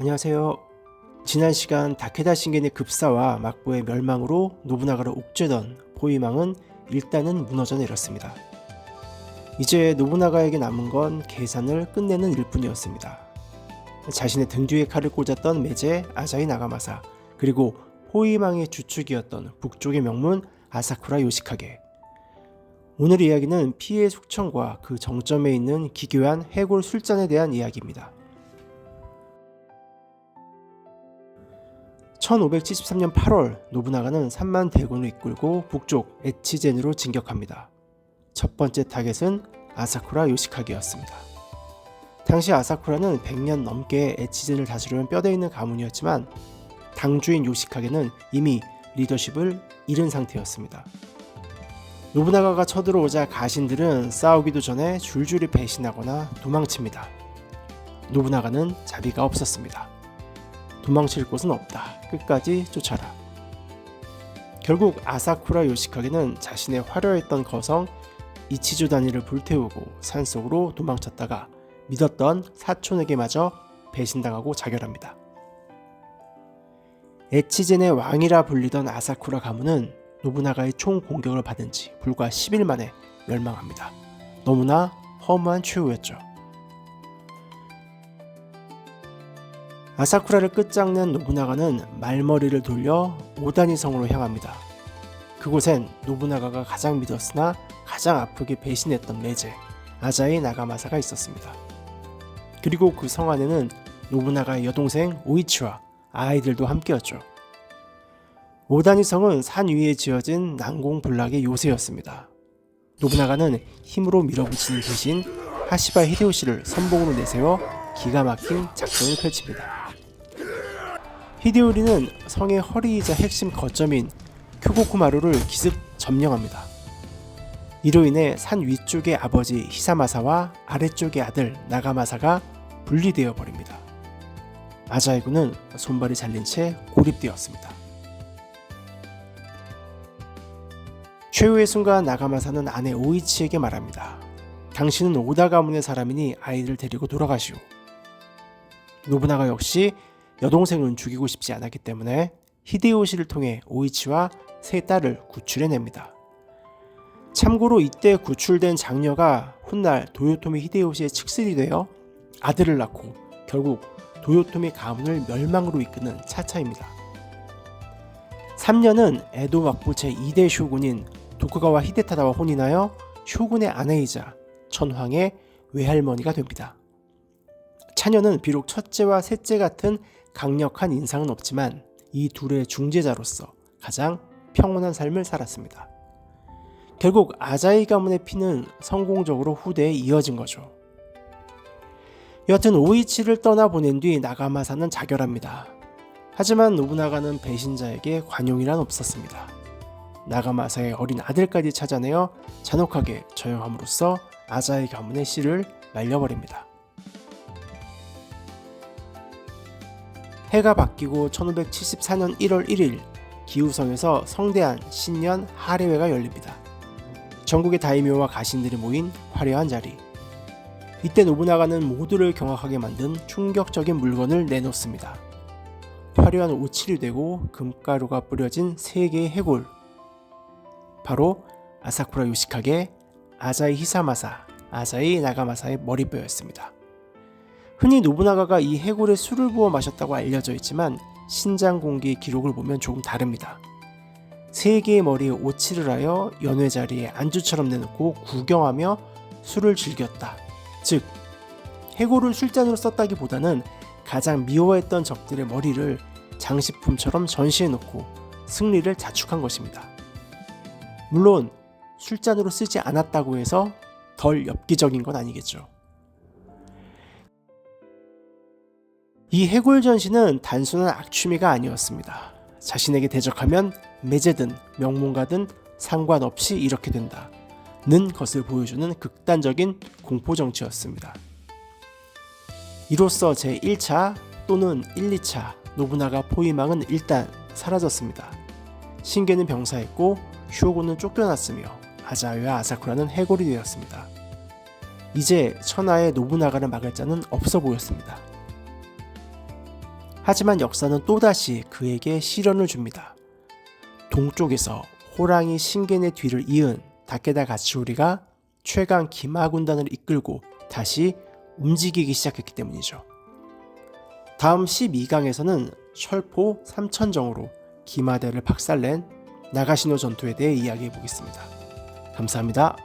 안녕하세요. 지난 시간 다케다 신겐의 급사와 막부의 멸망으로 노부나가를 옥죄던 포위망은 일단은 무너져 내렸습니다. 이제 노부나가에게 남은 건 계산을 끝내는 일뿐이었습니다. 자신의 등 뒤에 칼을 꽂았던 메제 아자이 나가마사 그리고 포위망의 주축이었던 북쪽의 명문 아사쿠라 요시카게 오늘 이야기는 피해 숙청과 그 정점에 있는 기교한 해골 술잔에 대한 이야기입니다. 1573년 8월 노부나가는 3만 대군을 이끌고 북쪽 에치젠으로 진격합니다. 첫 번째 타겟은 아사쿠라 요시카게였습니다. 당시 아사쿠라는 100년 넘게 에치젠을 다스리는 뼈대 있는 가문이었지만 당주인 요시카게는 이미 리더십을 잃은 상태였습니다. 노부나가가 쳐들어오자 가신들은 싸우기도 전에 줄줄이 배신하거나 도망칩니다. 노부나가는 자비가 없었습니다. 도망칠 곳은 없다. 끝까지 쫓아라. 결국 아사쿠라 요시카게는 자신의 화려했던 거성 이치조 단위를 불태우고 산속으로 도망쳤다가 믿었던 사촌에게마저 배신당하고 자결합니다. 에치젠의 왕이라 불리던 아사쿠라 가문은 노부나가의 총 공격을 받은 지 불과 10일 만에 멸망합니다. 너무나 허무한 최후였죠. 아사쿠라를 끝장낸 노부나가는 말머리를 돌려 오다니 성으로 향합니다. 그곳엔 노부나가가 가장 믿었으나 가장 아프게 배신했던 메제 아자이 나가마사가 있었습니다. 그리고 그 성 안에는 노부나가의 여동생 오이치와 아이들도 함께였죠. 오다니 성은 산 위에 지어진 난공불락의 요새였습니다. 노부나가는 힘으로 밀어붙이는 대신 하시바 히데요시를 선봉으로 내세워 기가 막힌 작전을 펼칩니다. 히데요리는 성의 허리이자 핵심 거점인 큐고쿠마루를 기습 점령합니다. 이로 인해 산 위쪽의 아버지 히사마사와 아래쪽의 아들 나가마사가 분리되어 버립니다. 아자이군은 손발이 잘린 채 고립되었습니다. 최후의 순간 나가마사는 아내 오이치에게 말합니다. 당신은 오다 가문의 사람이니 아이를 데리고 돌아가시오. 노부나가 역시 여동생은 죽이고 싶지 않았기 때문에 히데요시를 통해 오이치와 세 딸을 구출해냅니다. 참고로 이때 구출된 장녀가 훗날 도요토미 히데요시의 측슬이 되어 아들을 낳고 결국 도요토미 가문을 멸망으로 이끄는 차차입니다. 3년은 에도 막부 제2대 쇼군인 도쿠가와 히데타다와 혼인하여 쇼군의 아내이자 천황의 외할머니가 됩니다. 차녀는 비록 첫째와 셋째 같은 강력한 인상은 없지만 이 둘의 중재자로서 가장 평온한 삶을 살았습니다. 결국 아자이 가문의 피는 성공적으로 후대에 이어진 거죠. 여튼 오이치를 떠나보낸 뒤 나가마사는 자결합니다. 하지만 노부나가는 배신자에게 관용이란 없었습니다. 나가마사의 어린 아들까지 찾아내어 잔혹하게 저형함으로써 아자이 가문의 씨를 말려버립니다. 해가 바뀌고 1574년 1월 1일 기우성에서 성대한 신년 하례회가 열립니다. 전국의 다이묘와 가신들이 모인 화려한 자리. 이때 노부나가는 모두를 경악하게 만든 충격적인 물건을 내놓습니다. 화려한 오칠이 되고 금가루가 뿌려진 세 개의 해골. 바로 아사쿠라 요시카게, 아자이 히사마사, 아자이 나가마사의 머리뼈였습니다. 흔히 노부나가가 이 해골에 술을 부어 마셨다고 알려져 있지만 신장 공개 기록을 보면 조금 다릅니다. 세 개의 머리에 오칠을 하여 연회 자리에 안주처럼 내놓고 구경하며 술을 즐겼다. 즉, 해골을 술잔으로 썼다기보다는 가장 미워했던 적들의 머리를 장식품처럼 전시해 놓고 승리를 자축한 것입니다. 물론 술잔으로 쓰지 않았다고 해서 덜 엽기적인 건 아니겠죠. 이 해골 전시는 단순한 악취미가 아니었습니다. 자신에게 대적하면 매제든 명문가든 상관없이 이렇게 된다. 는 것을 보여주는 극단적인 공포 정치였습니다. 이로써 제 1차 또는 1, 2차 노부나가 포위망은 일단 사라졌습니다. 신계는 병사했고 휴오고는 쫓겨났으며 아자유와 아사쿠라는 해골이 되었습니다. 이제 천하의 노부나가를 막을 자는 없어 보였습니다. 하지만 역사는 또다시 그에게 시련을 줍니다. 동쪽에서 호랑이 신겐의 뒤를 이은 다케다 가츠오리가 최강 기마 군단을 이끌고 다시 움직이기 시작했기 때문이죠. 다음 12강에서는 철포 3천정으로 기마대를 박살낸 나가시노 전투에 대해 이야기해 보겠습니다. 감사합니다.